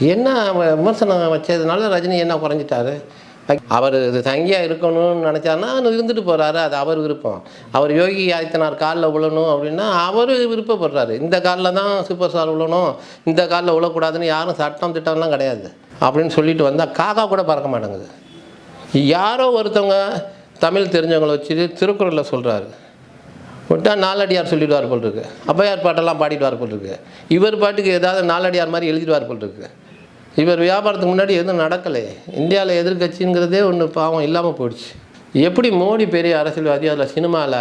என்ன விமர்சனம் வச்சதுனால ரஜினி என்ன குறைஞ்சிட்டாரு? அவர் இது தங்கியாக இருக்கணும்னு நினச்சாருன்னா இருந்துட்டு போகிறாரு அது அவர் விருப்பம். அவர் யோகி ஆதித்யநாத் காலில் விழணும் அப்படின்னா அவர் விருப்பப்படுறாரு. இந்த காலில் தான் சூப்பர் ஸ்டார் விழணும் இந்த காலில் விழக்கூடாதுன்னு யாரும் சட்டம் திட்டம்லாம் கிடையாது. அப்படின்னு சொல்லிட்டு வந்தால் காக்கா கூட பறக்க மாட்டேங்குது. யாரோ ஒருத்தவங்க தமிழ் தெரிஞ்சவங்களை வச்சுட்டு திருக்குறளில் சொல்கிறாரு விட்டா நாலடியார் சொல்லிடுவார் போல் இருக்கு. அப்பையார் பாட்டெல்லாம் பாடிடுவார் போல் இருக்கு. இவர் பாட்டுக்கு ஏதாவது நாலடியார் மாதிரி எழுதிடுவார் போல் இவர் வியாபாரத்துக்கு முன்னாடி எதுவும் நடக்கலை. இந்தியாவில் எதிர்கட்சிங்கிறதே ஒன்று பாவம் இல்லாமல் போயிடுச்சு. எப்படி மோடி பெரிய அரசியல்வாதி அதில் சினிமாவில்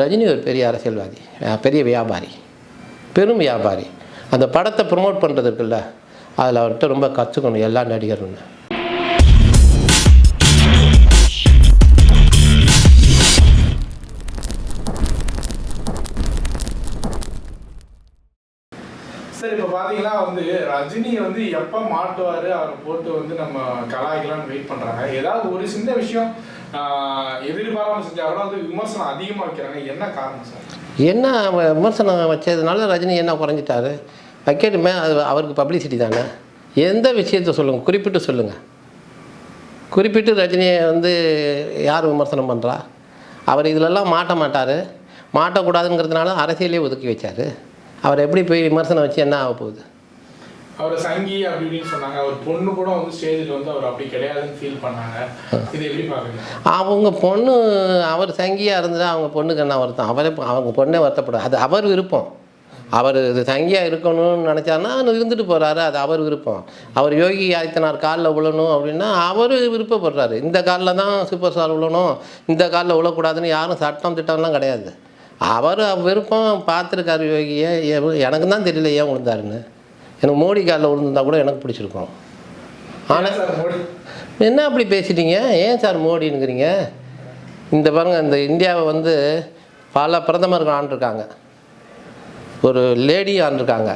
ரஜினி ஒரு பெரிய அரசியல்வாதி பெரிய வியாபாரி பெரும் வியாபாரி. அந்த படத்தை ப்ரொமோட் பண்ணுறது இருக்குல்ல அதில் அவர்கிட்ட ரொம்ப கற்றுக்கணும் எல்லா நடிகரும் பார்த்தீங்கன்னா வந்து ரஜினி வந்து எப்போ மாட்டுவார் அவரை போட்டு வந்து நம்ம கலாய்க்கலாம்னு வெயிட் பண்ணுறாங்க ஏதாவது ஒரு சின்ன விஷயம் ஆஹ், எதிர்பாராம செஞ்சா வந்து விமர்சனம் அதிகமாக வைக்கிறாங்க. என்ன காரணம் சார்? என்ன விமர்சனம் வச்சதுனால ரஜினி என்ன குறைஞ்சிட்டாரு? வைக்கட்டுமே அது அவருக்கு பப்ளிசிட்டி தானே? எந்த விஷயத்தை சொல்லுங்கள் குறிப்பிட்டு சொல்லுங்கள் குறிப்பிட்டு ரஜினியை வந்து யார் விமர்சனம் பண்ணுறா அவர் இதிலெல்லாம் மாட்ட மாட்டார். மாட்டக்கூடாதுங்கிறதுனால அரசியலே ஒதுக்கி வச்சார். அவர் எப்படி போய் விமர்சனம் வச்சு என்ன ஆக போகுது? அவர் சங்கி அப்படி இப்படின்னு சொன்னாங்க. அவர் பொண்ணு கூட வந்து ஸ்டேஜில் வந்து அவர் அப்படி கிடையாதுன்னு ஃபீல் பண்ணாங்க. இது எப்படி பார்க்குறீங்க? அவங்க பொண்ணு அவர் சங்கியாக இருந்தது அவங்க பொண்ணுக்கு என்ன வருத்தம்? அவரே அவங்க பொண்ணே வருத்தப்படும். அது அவர் விருப்பம். அவர் இது சங்கியாக இருக்கணும்னு நினச்சாருன்னா அவர் இருந்துட்டு போகிறாரு அது அவர் விருப்பம். அவர் யோகி ஆதித்யநாத் காலில் விழணும் அப்படின்னா அவர் விருப்பப்படுறாரு. இந்த காலில் தான் சூப்பர் ஸ்டார் விழணும் இந்த காலில் விழக்கூடாதுன்னு யாரும் சட்டம் திட்டம்லாம் கிடையாது. அவர் விருப்பம் பார்த்துருக்காரு யோகியை. எனக்கு தான் தெரியல ஏன் விழுந்தாருன்னு. எனக்கு மோடி காலில் விழுந்திருந்தா கூட எனக்கு பிடிச்சிருக்கும். ஆனால் என்ன அப்படி பேசிட்டீங்க? ஏன் சார் மோடிங்கிறீங்க இந்த பாருங்க இந்த இந்தியாவை வந்து பல பிரதமர்கள் ஆண்டிருக்காங்க. ஒரு லேடி ஆண்டிருக்காங்க.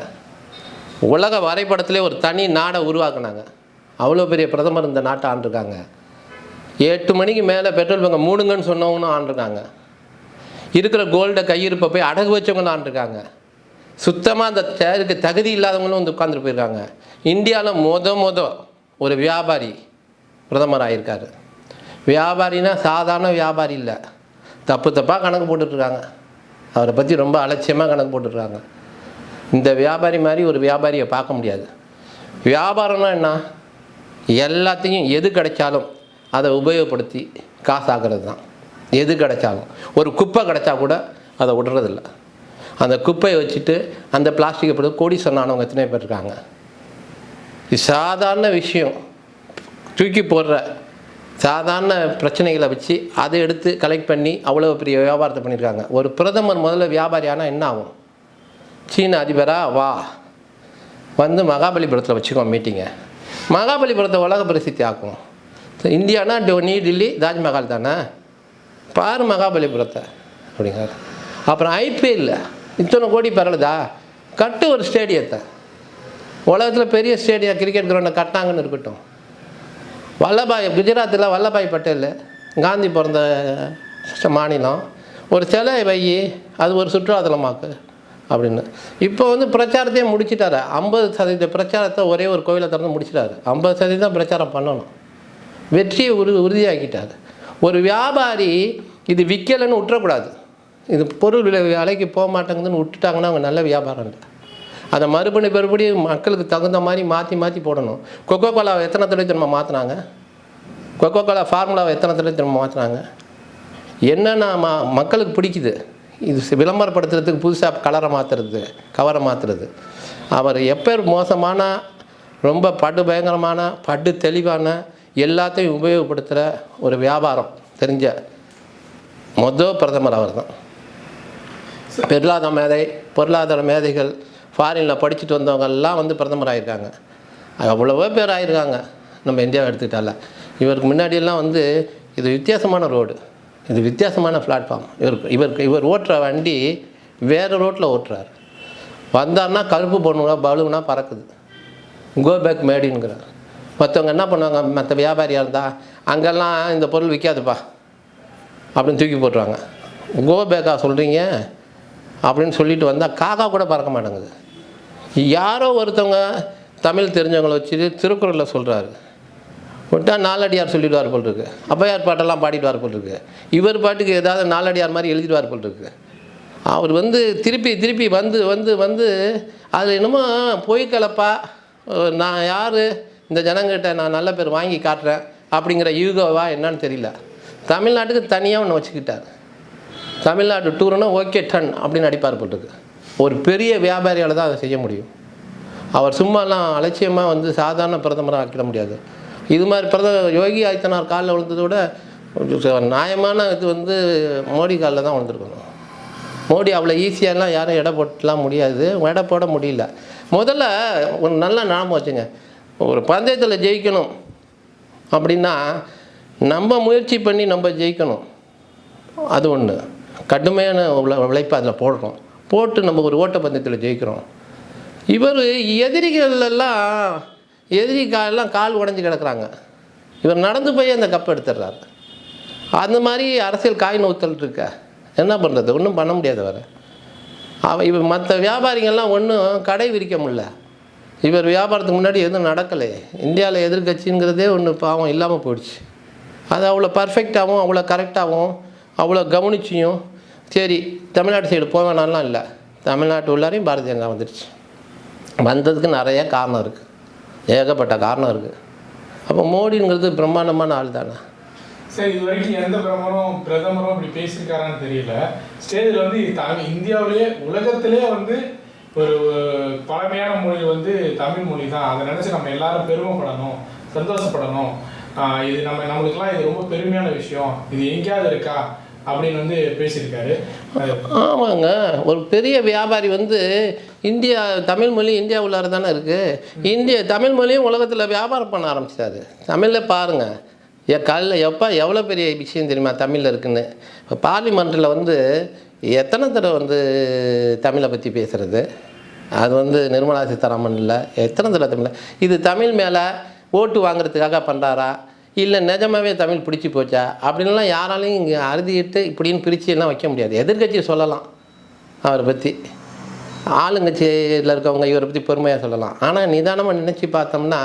உலக வரைபடத்திலே ஒரு தனி நாடை உருவாக்குனாங்க. அவ்வளோ பெரிய பிரதமர் இந்த நாட்டை ஆண்டிருக்காங்க. எட்டு மணிக்கு மேலே பெட்ரோல் பங்க் மூடுங்கன்னு சொன்னவங்களும் ஆண்டிருக்காங்க. இருக்கிற கோல்டை கையிருப்பை போய் அடகு வச்சவங்களும் இருக்காங்க சுத்தமாக அந்த சேருக்கு தகுதி இல்லாதவங்களும் வந்து உட்காந்துட்டு போயிருக்காங்க. இந்தியாவில் மொத மொத ஒரு வியாபாரி பிரதமர் ஆகியிருக்காரு வியாபாரினா சாதாரண வியாபாரி இல்லை. தப்பு தப்பாக கணக்கு போட்டுட்ருக்காங்க. அவரை பற்றி ரொம்ப அலட்சியமாக கணக்கு போட்டுட்ருக்காங்க. இந்த வியாபாரி மாதிரி ஒரு வியாபாரியை பார்க்க முடியாது. வியாபாரம்னா என்ன? எல்லாத்தையும் எது கிடைச்சாலும் அதை உபயோகப்படுத்தி காசாக்குறது தான் எது கிடைச்சாலும். ஒரு குப்பை கிடைச்சா கூட அதை விடுறதில்ல. அந்த குப்பையை வச்சுட்டு அந்த பிளாஸ்டிக்கை போட்டு கோடி சொன்னானவங்க எத்தனை பேர் இருக்காங்க? இது சாதாரண விஷயம். தூக்கி போடுற சாதாரண பிரச்சனைகளை வச்சு அதை எடுத்து கலெக்ட் பண்ணி அவ்வளோ பெரிய வியாபாரத்தை பண்ணியிருக்காங்க. ஒரு பிரதமர் முதல்ல வியாபாரி ஆனால் என்ன ஆகும்? சீன அதிபராக வா. வந்து மகாபலிபுரத்தில் வச்சுக்கோ மீட்டிங்கை மகாபலிபுரத்தை உலக பிரசித்தி ஆக்கும். இந்தியானா டொனி டில்லி தாஜ்மஹால் தானே? பாரு மகாபலிபுரத்தை அப்படிங்கிறார். அப்புறம் ஐபிஎல்ல இத்தனை கோடி பெறலுதா கட்டு ஒரு ஸ்டேடியத்தை. உலகத்தில் பெரிய ஸ்டேடியம் கிரிக்கெட் கிரவுண்டை கட்டினாங்கன்னு இருக்கட்டும். வல்லபாய் குஜராத்தில் வல்லபாய் பட்டேல் காந்தி பிறந்த மாநிலம். ஒரு சிலை வை அது ஒரு சுற்றுலாத்தலமாக்கு அப்படின்னு. இப்போ வந்து பிரச்சாரத்தையே முடிச்சிட்டாரு. ஐம்பது சதவீத பிரச்சாரத்தை ஒரே ஒரு கோவிலை திறந்து முடிச்சிட்டாரு. ஐம்பது சதவீதம் பிரச்சாரம் பண்ணணும். வெற்றியை உறு உறுதியாக்கிட்டார். ஒரு வியாபாரி இது விற்கலைன்னு விட்டுறக்கூடாது இது பொருள் விலை விலைக்கு போக மாட்டேங்குதுன்னு விட்டுட்டாங்கன்னா அவங்க நல்ல வியாபாரம் இல்லை. அதை மறுபடி மறுபடியும் மக்களுக்கு தகுந்த மாதிரி மாற்றி மாற்றி போடணும். கொக்கோ கோலாவை எத்தனை தடவை திரும்ப மாற்றினாங்க கொக்கோ கோலா ஃபார்முலாவை எத்தனை தடவை திரும்ப மாற்றினாங்க என்னென்ன மா மக்களுக்கு பிடிக்குது? இது விளம்பரப்படுத்துறதுக்கு புதுசாக கலரை மாற்றுறது கவரை மாற்றுறது அவர் எப்போ மோசமான ரொம்ப படு பயங்கரமான படு தெளிவான எல்லாத்தையும் உபயோகப்படுத்துகிற ஒரு வியாபாரம் தெரிஞ்ச மொதல் பிரதமர் அவர் தான் பொருளாதார மேதை பொருளாதார மேதைகள் ஃபாரினில் படிச்சுட்டு வந்தவங்க எல்லாம் வந்து பிரதமர் ஆகியிருக்காங்க அவ்வளவோ பேர் ஆகியிருக்காங்க நம்ம இந்தியாவை எடுத்துக்கிட்டால. இவருக்கு முன்னாடியெல்லாம் வந்து இது வித்தியாசமான ரோடு இது வித்தியாசமான பிளாட்ஃபார்ம் இவருக்கு இவருக்கு இவர் ஓட்டுற வண்டி வேறு ரோட்டில் ஓட்டுறாரு. வந்தார்னா கருப்பு பொண்ணுங்க பலூனா பறக்குது. கோ பேக் மற்றவங்க என்ன பண்ணுவாங்க? மற்ற வியாபாரியாக இருந்தால் அங்கெல்லாம் இந்த பொருள் விற்காதுப்பா அப்படின்னு தூக்கி போட்டுருவாங்க. கோ பேக்கா சொல்கிறீங்க அப்படின்னு சொல்லிட்டு வந்தால் காக்கா கூட பறக்க மாட்டேங்குது. யாரோ ஒருத்தவங்க தமிழ் தெரிஞ்சவங்களை வச்சு திருக்குறளில் சொல்கிறாரு விட்டா நாலடியார் சொல்லிடுவார் போல் இருக்கு அப்பையார் பாட்டெல்லாம் பாடிடுவார் போல் இருக்கு இவர் பாட்டுக்கு ஏதாவது நாலடியார் மாதிரி எழுதிடுவார் போல் இருக்கு அவர் வந்து திருப்பி திருப்பி வந்து வந்து வந்து அதில் என்னமோ பொய் கலப்பா நான் யார் இந்த ஜனங்கிட்ட நான் நல்ல பேர் வாங்கி காட்டுறேன் அப்படிங்கிற யூகோவா என்னன்னு தெரியல. தமிழ்நாட்டுக்கு தனியாக ஒன்று வச்சுக்கிட்டார். தமிழ்நாடு டூர்னா ஓகே டன் அப்படின்னு அடிப்பார் போட்டுருக்கு ஒரு பெரிய வியாபாரியால் தான் அதை செய்ய முடியும். அவர் சும்மாலாம் அலட்சியமாக வந்து சாதாரண பிரதமராக ஆக்கிட முடியாது. இது மாதிரி பிரதம யோகி ஆதித்யநாத் காலில் விழுந்ததோட விட கொஞ்சம் நியாயமான இது வந்து மோடி காலில் தான் விழுந்திருக்கணும். மோடி அவ்வளோ ஈஸியாலாம் யாரும் எடை போட்டலாம் முடியாது. எடை போட முடியல. முதல்ல ஒரு நல்ல ஞாபகம் வச்சுங்க. ஒரு பந்தயத்தில் ஜெயிக்கணும் அப்படின்னா நம்ம முயற்சி பண்ணி நம்ம ஜெயிக்கணும். அது ஒன்று கடுமையான உழைப்பை அதில் போடுறோம் போட்டு நம்ம ஒரு ஓட்டப்பந்தயத்தில் ஜெயிக்கிறோம். இவர் எதிரிகளெல்லாம் எதிரி காலெல்லாம் கால் உடஞ்சி கிடக்குறாங்க. இவர் நடந்து போய் அந்த கப் எடுத்துடுறாரு. அந்த மாதிரி அரசியல் காய் நோத்தல் இருக்க. என்ன பண்ணுறது ஒன்றும் பண்ண முடியாது வர அவ இவர் மற்ற வியாபாரிகள்லாம் ஒன்றும் கடை விரிக்க முடியல. இவர் வியாபாரத்துக்கு முன்னாடி எதுவும் நடக்கலை. இந்தியாவில் எதிர்கட்சிங்கிறதே ஒன்று பாவம் இல்லாமல் போயிடுச்சு. அது அவ்வளோ பர்ஃபெக்டாகவும் அவ்வளோ கரெக்டாகவும் அவ்வளோ கவனிச்சியும் சரி தமிழ்நாடு சைடு போவேனாலாம் இல்லை. தமிழ்நாட்டு உள்ளாரையும் பாரதிய ஜனதா வந்துடுச்சு. வந்ததுக்கு நிறைய காரணம் இருக்குது ஏகப்பட்ட காரணம் இருக்குது அப்போ மோடிங்கிறது பிரம்மாண்டமான ஆள் தானே. சரி இது வரைக்கும் எந்த பிரமரும் பிரதமரும் இப்படி பேசியிருக்காரான்னு தெரியல. ஸ்டேஜில் வந்து இந்தியாவிலேயே உலகத்திலே வந்து ஒரு பழமையான மொழி வந்து தமிழ் மொழி தான். அதை நினச்சி நம்ம எல்லாரும் பெருமைப்படணும் சந்தோஷப்படணும். இது நம்ம நம்மளுக்குலாம் இது ரொம்ப பெருமையான விஷயம். இது எங்கேயாவது இருக்கா? அப்படின்னு வந்து பேசியிருக்காரு. ஆமாங்க. ஒரு பெரிய வியாபாரி வந்து இந்தியா தமிழ் மொழி இந்தியா உள்ளார தானே இருக்குது இந்திய தமிழ் மொழியும் உலகத்தில் வியாபாரம் பண்ண ஆரம்பிச்சிட்டாரு. தமிழில் பாருங்கள் எ கல்ல எப்போ எவ்வளோ பெரிய விஷயம் தெரியுமா தமிழில் இருக்குன்னு. இப்போ பார்லிமெண்ட்டில் வந்து எத்தனை தடவை வந்து தமிழை பற்றி பேசுகிறது அது வந்து நிர்மலா சீதாராமன் இல்லை. எத்தனை தடவை தமிழ்? இது தமிழ் மேலே ஓட்டு வாங்குறதுக்காக பண்ணுறாரா இல்லை நிஜமாவே தமிழ் பிடிச்சி போச்சா? அப்படின்லாம் யாராலையும் இங்கே அறுதிட்டு இப்படின்னு பிரித்து எல்லாம் வைக்க முடியாது. எதிர்கட்சி சொல்லலாம் அவரை பற்றி ஆளுங்கட்சியில் இருக்கவங்க இவரை பற்றி பெருமையாக சொல்லலாம். ஆனால் நிதானமாக நினச்சி பார்த்தோம்னா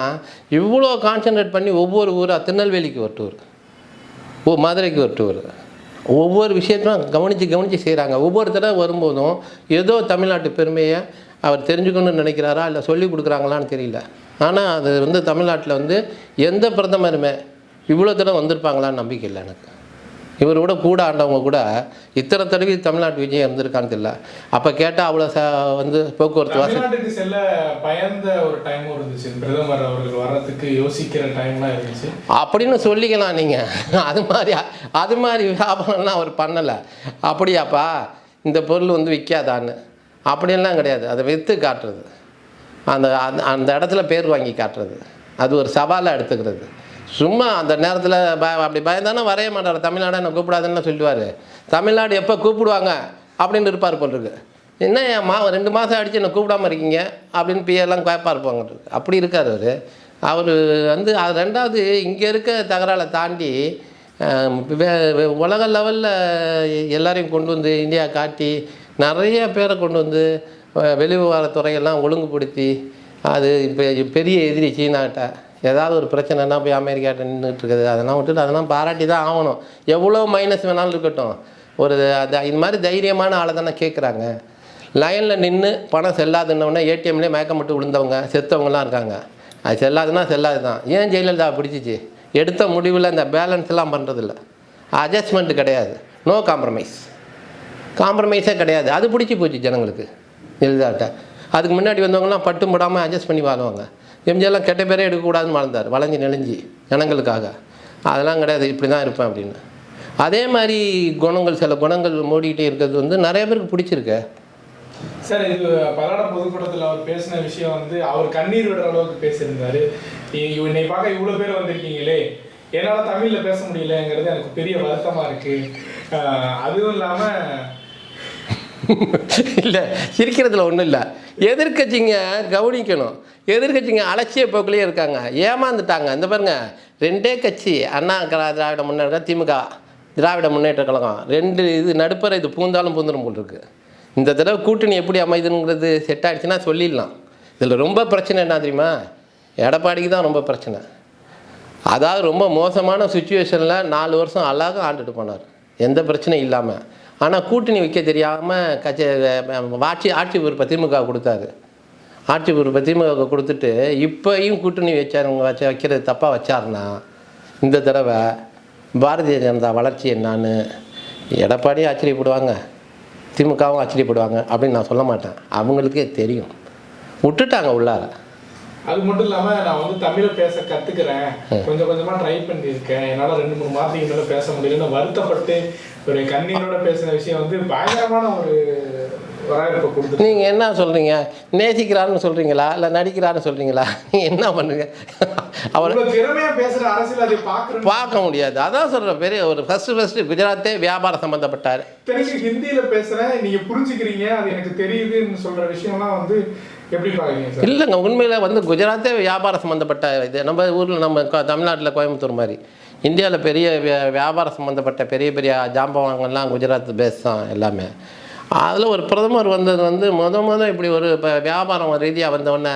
இவ்வளோ கான்சென்ட்ரேட் பண்ணி ஒவ்வொரு ஊராக திருநெல்வேலிக்கு ஒரு டூர் ஓ மதுரைக்கு ஒரு டூர் ஒவ்வொரு விஷயத்தையும் கவனித்து கவனித்து செய்கிறாங்க ஒவ்வொரு தடவை வரும்போதும் ஏதோ தமிழ்நாட்டு பெருமையை அவர் தெரிஞ்சுக்கணும்னு நினைக்கிறாரா இல்லை சொல்லி கொடுக்குறாங்களான்னு தெரியல. ஆனால் அது வந்து தமிழ்நாட்டில் வந்து எந்த பிரதமருமே இவ்வளோ தடவை வந்திருப்பாங்களான்னு நம்பிக்கை இல்லை எனக்கு. இவரோட கூட ஆண்டவங்க கூட இத்தனை தடவை தமிழ்நாட்டு விஜயம் இருந்திருக்கான்னு தெரியல அப்போ கேட்டால் அவ்வளோ ச வந்து போக்குவரத்து வசதி. செல்ல பயந்த ஒரு டைமும் இருந்துச்சு. பிரதமர் அவர்கள் வர்றதுக்கு யோசிக்கிற டைம்லாம் இருந்துச்சு. அப்படின்னு சொல்லிக்கலாம் நீங்கள் அது மாதிரி அது மாதிரி வியாபாரம்லாம் அவர் பண்ணலை. அப்படியாப்பா இந்த பொருள் வந்து விற்காதான்னு அப்படியெல்லாம் கிடையாது. அதை விற்று காட்டுறது. அந்த அந்த- அந்த இடத்துல பேர் வாங்கி காட்டுறது. அது ஒரு சவாலாக எடுத்துக்கிறது. சும்மா அந்த நேரத்தில் ப அப்படி பயந்தானே வரைய மாட்டார். தமிழ்நாடு என்ன கூப்பிடாதுன்னு சொல்லுவார் தமிழ்நாடு எப்போ கூப்பிடுவாங்க? அப்படின்னு இருப்பார் போல் இருக்கு என்ன என் மா ரெண்டு மாதம் அடித்து என்னை கூப்பிடாம இருக்கீங்க? அப்படின்னு பிஎல்லாம் கேட்பா இருப்பாங்க அப்படி இருக்கார் அவர். அவர் வந்து அது ரெண்டாவது இங்கே இருக்க தகராலை தாண்டி வே- உலக லெவலில் எல்லாரையும் கொண்டு வந்து இந்தியா காட்டி நிறைய பேரை கொண்டு வந்து அஹ், வெளிவிவகாரத்துறையெல்லாம் ஒழுங்குபடுத்தி அது இப்போ பெரிய எதிரி சீனாட்ட ஏதாவது ஒரு பிரச்சனைனா போய் அமெரிக்காட்ட நின்றுட்டு இருக்குது அதெல்லாம் விட்டுட்டு அதெல்லாம் பாராட்டி தான் ஆகணும். எவ்வளோ மைனஸ் வேணாலும் இருக்கட்டும். ஒரு அது இது மாதிரி தைரியமான ஆளை தானே கேட்குறாங்க லைனில் நின்று பணம் செல்லாதுன்னொடனே ஏடிஎம்லேயே மயக்கம் மட்டும் விழுந்தவங்க செத்தவங்கலாம் இருக்காங்க. அது செல்லாதுன்னா செல்லாது தான் ஏன் ஜெயலலிதா பிடிச்சிச்சு? எடுத்த முடிவில் இந்த பேலன்ஸ்லாம் பண்ணுறதில்ல அட்ஜஸ்ட்மெண்ட் கிடையாது. நோ காம்ப்ரமைஸ் காம்ப்ரமைஸே கிடையாது. அது பிடிச்சி போச்சு ஜனங்களுக்கு. ஜெயலலிதாட்ட. அதுக்கு முன்னாடி வந்தவங்கலாம் பட்டும் படாமல் அட்ஜஸ்ட் பண்ணி வாழ்வாங்க. எம்ஜிஆர்லாம் கெட்ட பேரே எடுக்கக்கூடாதுன்னு வாழ்ந்தார். வளைஞ்சு நெளிஞ்சி ஜனங்களுக்காக. அதெல்லாம் கிடையாது. இப்படி தான் இருப்பேன் அப்படின்னு. அதே மாதிரி குணங்கள் சில குணங்கள் மூடிக்கிட்டே இருக்கிறது வந்து நிறைய பேருக்கு பிடிச்சிருக்கு. சார் இது பல்லட பொதுக்கூட்டத்தில் அவர் பேசின விஷயம் வந்து அவர் கண்ணீர் விடுற அளவுக்கு பேசியிருந்தாரு. என்னை பார்க்க இவ்வளோ பேர் வந்திருக்கீங்களே. என்னால் தமிழில் பேச முடியலங்கிறது எனக்கு பெரிய வருத்தமாக இருக்குது அதுவும் இல்லாமல் இல்லை சிரிக்கிறதுல ஒன்றும் இல்லை. எதிர்க்கட்சிங்க கவனிக்கணும். எதிர்கட்சிங்க அலட்சிய போக்கிலே இருக்காங்க. ஏமாந்துட்டாங்க. இந்த பாருங்க ரெண்டே கட்சி அண்ணா திராவிட முன்னேற்ற திமுக திராவிட முன்னேற்ற கழகம். ரெண்டு இது நடுப்பற இது பூந்தாலும் பூந்தரும் போல் இருக்கு. இந்த தடவை கூட்டணி எப்படி அமைதுங்கிறது செட் ஆயிடுச்சுன்னா சொல்லிடலாம். இதில் ரொம்ப பிரச்சனை என்ன தெரியுமா? எடப்பாடிக்கு தான் ரொம்ப பிரச்சனை. அதாவது ரொம்ப மோசமான சுச்சுவேஷனில் நாலு வருஷம் அழகாக ஆண்டுட்டு போனார். எந்த பிரச்சனையும் இல்லாமல் ஆனால் கூட்டணி வைக்க தெரியாமல் கட்சி ஆட்சி ஆட்சி பொறுப்பை திமுக கொடுத்தாரு. ஆட்சி பொறுப்பை திமுக கொடுத்துட்டு இப்போயும் கூட்டணி வச்சாருங்க வச்ச வைக்கிறது தப்பாக வச்சாருன்னா இந்த தடவை பாரதிய ஜனதா வளர்ச்சி என்னான்னு எடப்பாடியும் ஆச்சரியப்படுவாங்க. திமுகவும் ஆச்சரியப்படுவாங்க அப்படின்னு நான் சொல்ல மாட்டேன். அவங்களுக்கே தெரியும். விட்டுட்டாங்க உள்ளார. அது மட்டும் இல்லாம நான் வந்து தமிழ பேச கத்துக்கிறேன். கொஞ்சம் கொஞ்சமா ட்ரை பண்ணியிருக்கேன். என்னால ரெண்டு மூணு மாதத்துக்கு மேல பேச முடியலன்னு வருத்தப்பட்டு ஒரு கண்ணீரோட பேசின விஷயம் வந்து பயங்கரமான ஒரு நீங்கள் என்ன சொல்கிறீங்க நேசிக்கிறாருன்னு சொல்கிறீங்களா இல்லை நடிக்கிறாருன்னு சொல்கிறீங்களா நீங்கள் என்ன பண்ணுங்க? அவர் பார்க்க முடியாது. அதான் சொல்கிறேன் பெரிய ஒரு ஃபஸ்ட்டு ஃபஸ்ட்டு குஜராத்தே வியாபாரம் சம்மந்தப்பட்டார் தெரிஞ்சு ஹிந்தியில பேசுறேன் நீங்க புரிஞ்சுக்கிறீங்க அது எனக்கு தெரியுதுன்னு சொல்ற விஷயம்லாம் வந்து இல்லைங்க உண்மையில் வந்து குஜராத்தே வியாபாரம் சம்மந்தப்பட்ட இது. நம்ம ஊரில் நம்ம தமிழ்நாட்டில் கோயம்புத்தூர் மாதிரி. இந்தியாவில் பெரிய வியா- வியாபாரம் சம்மந்தப்பட்ட பெரிய பெரிய ஜாம்பவாங்கள்லாம் குஜராத் பேஸ் தான் எல்லாமே. அதில் ஒரு பிரதமர் வந்தது வந்து முத முத இப்படி ஒரு இப்போ வியாபாரம் ரீதியாக வந்தவுடனே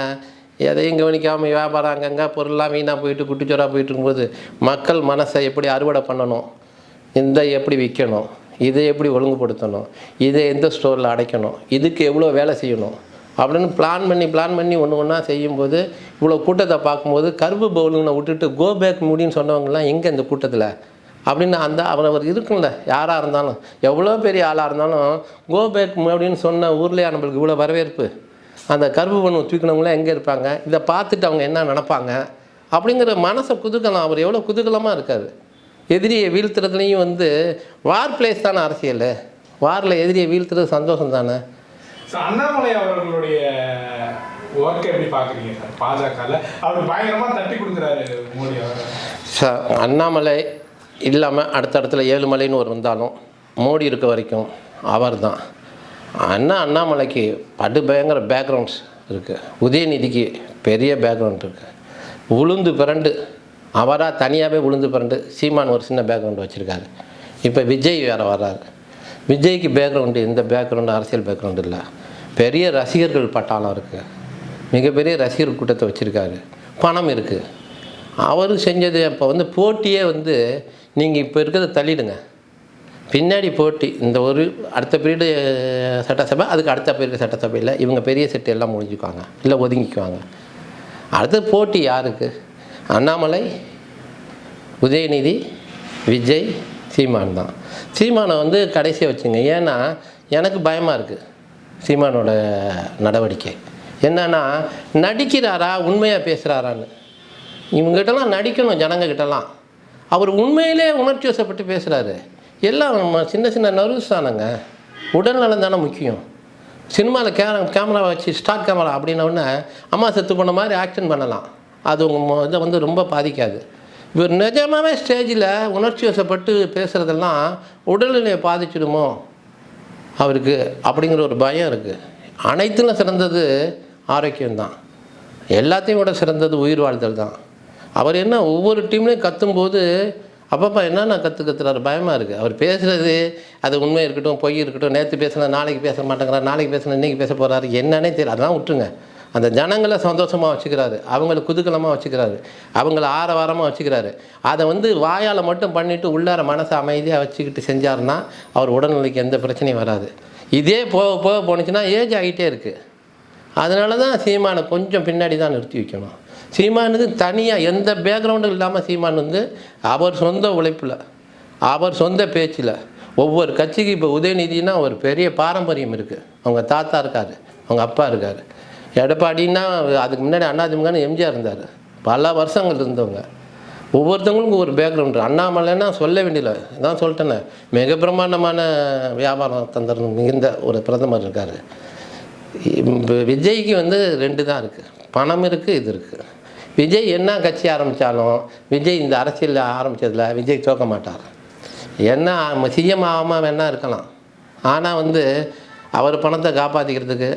எதையும் கவனிக்காமல் வியாபாரம் அங்கங்கே பொருள்லாம் வீணாக போயிட்டு குட்டிச்சோராக போயிட்டு இருக்கும்போது மக்கள் மனசை எப்படி அறுவடை பண்ணணும்? இந்த எப்படி விற்கணும் இதை எப்படி ஒழுங்குபடுத்தணும்? இதை எந்த ஸ்டோரில் அடைக்கணும்? இதுக்கு எவ்வளோ வேலை செய்யணும்? அப்படின்னு பிளான் பண்ணி பிளான் பண்ணி ஒன்று ஒன்றா செய்யும்போது இவ்வளோ கூட்டத்தை பார்க்கும்போது கருப்பு பவுலுங்களை விட்டுட்டு கோ பேக் முடின்னு சொன்னவங்கலாம் எங்கே இந்த கூட்டத்தில்? அப்படின்னு அந்த அவர் அவர் இருக்கும்ல யாராக இருந்தாலும். எவ்வளோ பெரிய ஆளாக இருந்தாலும் கோ பேக் அப்படின்னு சொன்ன ஊர்லேயே நம்மளுக்கு இவ்வளோ வரவேற்பு. அந்த கருப்பு பண்ணு தூக்கினவங்களாம் எங்கே இருப்பாங்க? இதை பார்த்துட்டு அவங்க என்ன நினப்பாங்க? அப்படிங்கிற மனசை குதூகலம் அவர் எவ்வளோ குதூகலமாக இருக்கார். எதிரியை வீழ்த்துறதுலையும் வந்து வார் பிளேஸ் தானே அரசியல். வாரில் எதிரியை வீழ்த்துறது சந்தோஷம் தானே? அண்ணாமலை அவர்களுடைய ஒர்க்கை எப்படி பாக்குறீங்க சார்? பாஜகல? அவர் பயங்கரமா தட்டி கொடுக்குறாரு மோடி அவர். சார் அண்ணாமலை இல்லாமல் அடுத்த இடத்துல ஏழுமலைன்னு ஒரு வந்தாலும் மோடி இருக்க வரைக்கும் அவர் தான். அண்ணா அண்ணாமலைக்கு படு பயங்கர பேக்ரவுண்ட்ஸ் இருக்குது உதயநிதிக்கு பெரிய பேக்ரவுண்ட் இருக்குது உளுந்து பிறண்டு அவராக தனியாகவே உளுந்து பிறண்டு சீமான் ஒரு சின்ன பேக்ரவுண்ட் வச்சுருக்காரு. இப்போ விஜய் வேறு வர்றாரு. விஜய்க்கு பேக்ரவுண்டு எந்த பேக்ரவுண்டு அரசியல் பேக்ரவுண்டு இல்லை. பெரிய ரசிகர்கள் பட்டாளம் இருக்குது மிகப்பெரிய ரசிகர் கூட்டத்தை வச்சுருக்காரு. பணம் இருக்குது அவர் செஞ்சது அப்போ வந்து போட்டியே வந்து நீங்கள் இப்போ இருக்கிறத தள்ளிடுங்க. பின்னாடி போட்டி இந்த ஒரு அடுத்த பீரியடு சட்டசபை அதுக்கு அடுத்த பீரியடு சட்டசபையில் இவங்க பெரிய செட்டு எல்லாம் முடிஞ்சுக்குவாங்க. இல்லை ஒதுங்கிக்குவாங்க. அடுத்த போட்டி யாருக்கு? அண்ணாமலை உதயநிதி விஜய் சீமான் தான். சீமானை வந்து கடைசியாக வச்சுங்க. ஏன்னா எனக்கு பயமாக இருக்குது சீமானோட நடவடிக்கை. என்னன்னா நடிக்கிறாரா உண்மையாக பேசுகிறாரான்னு இவங்ககிட்டலாம் நடிக்கணும் ஜனங்கக்கிட்டலாம் அவர் உண்மையிலே உணர்ச்சி வசப்பட்டு பேசுகிறாரு எல்லாம் நம்ம சின்ன சின்ன நர்வஸ் தானங்க. உடல்நலம் தானே முக்கியம். சினிமாவில் கே கேமரா வச்சு ஸ்டார்ட் கேமரா அப்படின்னோடனே அம்மா செத்து போன மாதிரி ஆக்ஷன் பண்ணலாம். அது உங்கள் இதை வந்து ரொம்ப பாதிக்காது. இவர் நிஜமாகவே ஸ்டேஜில் உணர்ச்சி வசப்பட்டு பேசுகிறதெல்லாம் உடல்நிலையை பாதிச்சிடுமோ? அவருக்கு அப்படிங்கிற ஒரு பயம் இருக்குது அனைத்திலும் சிறந்தது ஆரோக்கியம்தான் எல்லாத்தையும் விட சிறந்தது உயிர் வாழ்தல் தான். அவர் என்ன ஒவ்வொரு டீம்லேயும் கத்தும்போது அப்பப்பா என்னென்ன கற்று கத்துறாரு? பயமாக இருக்குது அவர் பேசுகிறது அது உண்மை இருக்கட்டும் பொய் இருக்கட்டும் நேற்று பேசினா நாளைக்கு பேச மாட்டேங்கிறார் நாளைக்கு பேசினா இன்றைக்கி பேச போகிறாரு என்னன்னே தெரியல. அதெல்லாம் விட்டுருங்க. அந்த ஜனங்களை சந்தோஷமாக வச்சுக்கிறாரு. அவங்கள குதூகலமாக வச்சுக்கிறாரு. அவங்கள ஆரவாரமாக வச்சுக்கிறாரு. அதை வந்து வாயால் மட்டும் பண்ணிவிட்டு உள்ளார மனசை அமைதியாக வச்சுக்கிட்டு செஞ்சாருன்னா அவர் உடல்நிலைக்கு எந்த பிரச்சனையும் வராது. இதே போக போக போணுச்சுன்னா ஏஜ் ஆகிட்டே இருக்குது அதனால தான் சீமானை கொஞ்சம் பின்னாடி தான் நிறுத்தி வைக்கணும். சீமானுக்கு தனியாக எந்த பேக்ரவுண்டும் இல்லாமல் சீமான் வந்து அவர் சொந்த உழைப்பில் அவர் சொந்த பேச்சில் ஒவ்வொரு கட்சிக்கு இப்போ உதயநிதினா ஒரு பெரிய பாரம்பரியம் இருக்குது அவங்க தாத்தா இருக்கார் அவங்க அப்பா இருக்கார். எடப்பாடின்னா அதுக்கு முன்னாடி அண்ணாதிமுகன்னு எம்ஜிஆர் இருந்தார். பல வருஷங்கள் இருந்தவங்க. ஒவ்வொருத்தவங்களுக்கும் ஒரு பேக்ரவுண்டு அண்ணாமலைன்னா சொல்ல வேண்டியல தான் சொல்லிட்டேனே. மிக பிரம்மாண்டமான வியாபாரம் தந்திரம் மிகுந்த ஒரு பிரதமர் இருக்கார். விஜய்க்கு வந்து ரெண்டு தான் இருக்குது பணம் இருக்குது இது இருக்குது விஜய் என்ன கட்சி ஆரம்பித்தாலும் விஜய் இந்த அரசியலில் ஆரம்பித்ததில் விஜய் தோக்க மாட்டார். என்ன சிஎம் ஆகாமல் வேணால் இருக்கலாம். ஆனால் வந்து அவர் பணத்தை காப்பாற்றிக்கிறதுக்கு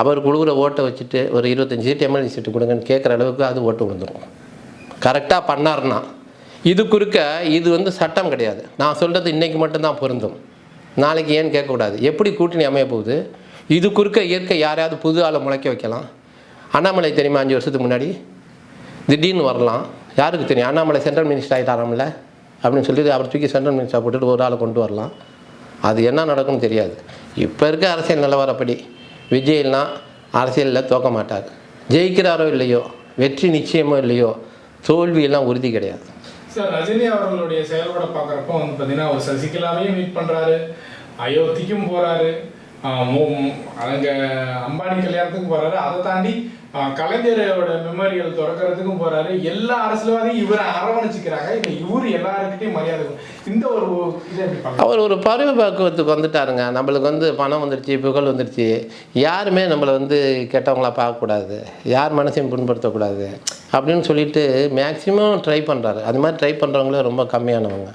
அவர் கொடுக்குற ஓட்டை வச்சுட்டு ஒரு இருபத்தஞ்சி சீட்டு எம்எல்ஏ சீட்டு கொடுங்கன்னு கேட்குற அளவுக்கு அது ஓட்டு விழுந்துடும் கரெக்டாக பண்ணார்னா இது குறுக்க இது வந்து சட்டம் கிடையாது. நான் சொல்கிறது இன்றைக்கி மட்டும்தான் பொருந்தும். நாளைக்கு ஏன்னு கேட்கக்கூடாது. எப்படி கூட்டணி அமைய போகுது? இது குறுக்க இயற்கை யாரையாவது புது ஆளை முளைக்க வைக்கலாம். அண்ணாமலை தெரியுமா அஞ்சு வருஷத்துக்கு முன்னாடி? திடீர்னு வரலாம். யாருக்கு தெரியும்? அண்ணாமலை சென்ட்ரல் மினிஸ்டர் ஆகிட்டாராமில்ல அப்படின்னு சொல்லிட்டு அவர் தூக்கி சென்ட்ரல் மினிஸ்டர் போட்டுட்டு ஒரு ஆளை கொண்டு வரலாம். அது என்ன நடக்கும்னு தெரியாது. இப்போ இருக்க அரசியல் நிலவரப்படி விஜய்லாம் அரசியலில் தோக்க மாட்டார். ஜெயிக்கிறாரோ இல்லையோ வெற்றி நிச்சயமோ இல்லையோ தோல்வியெல்லாம் உறுதி கிடையாது. சார் ரஜினி அவர்களுடைய செயல்பாட பார்க்குறப்போ வந்து பார்த்தீங்கன்னா அவர் சசிகலாவையும் மீட் பண்ணுறாரு அயோத்திக்கும் போகிறாரு அங்கே அம்பானி கல்யாணத்துக்கும் போறாரு. அதை தாண்டி கலைஞரோட மெமோரியல் திறக்கிறதுக்கும் போறாரு. எல்லா அரசியல்வாதியும் இவரை அரவணைச்சிக்கிறாங்க. இல்லை இவர் எல்லாருக்கிட்டையும் மரியாதை இந்த ஒரு இதை அவர் ஒரு பருவ பக்குவத்துக்கு வந்துட்டாருங்க. நம்மளுக்கு வந்து பணம் வந்துடுச்சு புகழ் வந்துடுச்சு யாருமே நம்மளை வந்து கெட்டவங்களா பார்க்கக்கூடாது. யார் மனசையும் புண்படுத்தக்கூடாது. அப்படின்னு சொல்லிட்டு மேக்சிமம் ட்ரை பண்ணுறாரு அது மாதிரி ட்ரை பண்ணுறவங்களே ரொம்ப கம்மியானவங்க.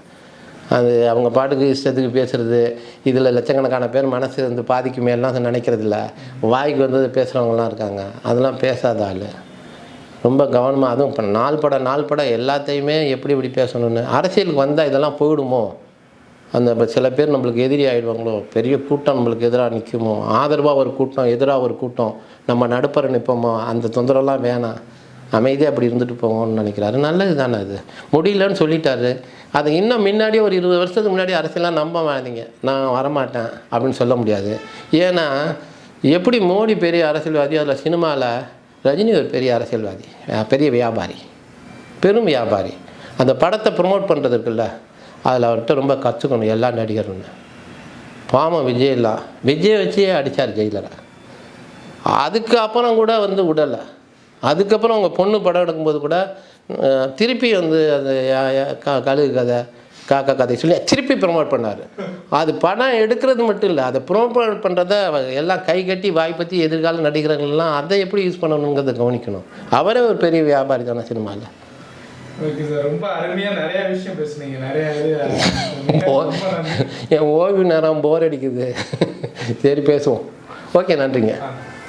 அது அவங்க பாட்டுக்கு இஷ்டத்துக்கு பேசுகிறது இதில் லட்சக்கணக்கான பேர் மனசு வந்து பாதிக்கு எல்லாம் நினைக்கிறது வாய்க்கு வந்தது பேசுகிறவங்களாம் இருக்காங்க. அதெல்லாம் பேசாத ஆள். ரொம்ப கவனமாக அதுவும் இப்போ நாள் பட நாள் பட எல்லாத்தையுமே எப்படி இப்படி பேசணும்னு. அரசியலுக்கு வந்தால் இதெல்லாம் போயிடுமோ? அந்த சில பேர் நம்மளுக்கு எதிரி ஆகிடுவாங்களோ பெரிய கூட்டம் நம்மளுக்கு எதிராக நிற்குமோ ஆதரவாக ஒரு கூட்டம் எதிராக ஒரு கூட்டம். நம்ம நடுப்பற நிற்போமோ அந்த தொந்தரவுலாம் வேணாம். அமைதியாக அப்படி இருந்துட்டு போவோம்னு நினைக்கிறாரு. நல்லது தானே அது. முடியலன்னு சொல்லிட்டாரு. அது இன்னும் முன்னாடி ஒரு இருபது வருஷத்துக்கு முன்னாடி அரசியலாம் நம்ப வேணாதீங்க நான் வரமாட்டேன் அப்படின்னு சொல்ல முடியாது. ஏன்னா எப்படி மோடி பெரிய அரசியல்வாதி அதில் சினிமாவில் ரஜினி ஒரு பெரிய அரசியல்வாதி பெரிய வியாபாரி பெரும் வியாபாரி. அந்த படத்தை ப்ரொமோட் பண்ணுறது இருக்குல்ல அதில் அவர்கிட்ட ரொம்ப கற்றுக்கணும் எல்லா நடிகரும் பாவம் விஜய்லாம். விஜய் வச்சே அடித்தார் ஜெயிலரை. அதுக்கு அப்புறம் கூட வந்து விடலை அதுக்கப்புறம் அவங்க பொண்ணு படம் எடுக்கும்போது கூட திருப்பி வந்து க- கழுகு கதை காக்கா கதை சொல்லி திருப்பி ப்ரொமோட் பண்ணார். அது படம் எடுக்கிறது மட்டும் இல்லை அதை ப்ரொமோட் பண்ணுறத எல்லாம் கை கட்டி வாய்ப்பற்றி எதிர்கால நடிகர்கள்லாம் அதை எப்படி யூஸ் பண்ணணுங்கிறத கவனிக்கணும். அவரே ஒரு பெரிய வியாபாரி தானே சினிமாவில். ஓகே சார் ரொம்ப அருமையா நிறைய விஷயம் பேசுனீங்க நிறைய இது ரொம்ப நன்றி. என் ஓய்வு நேரம் போர் அடிக்குது. சரி பேசுவோம். ஓகே நன்றிங்க.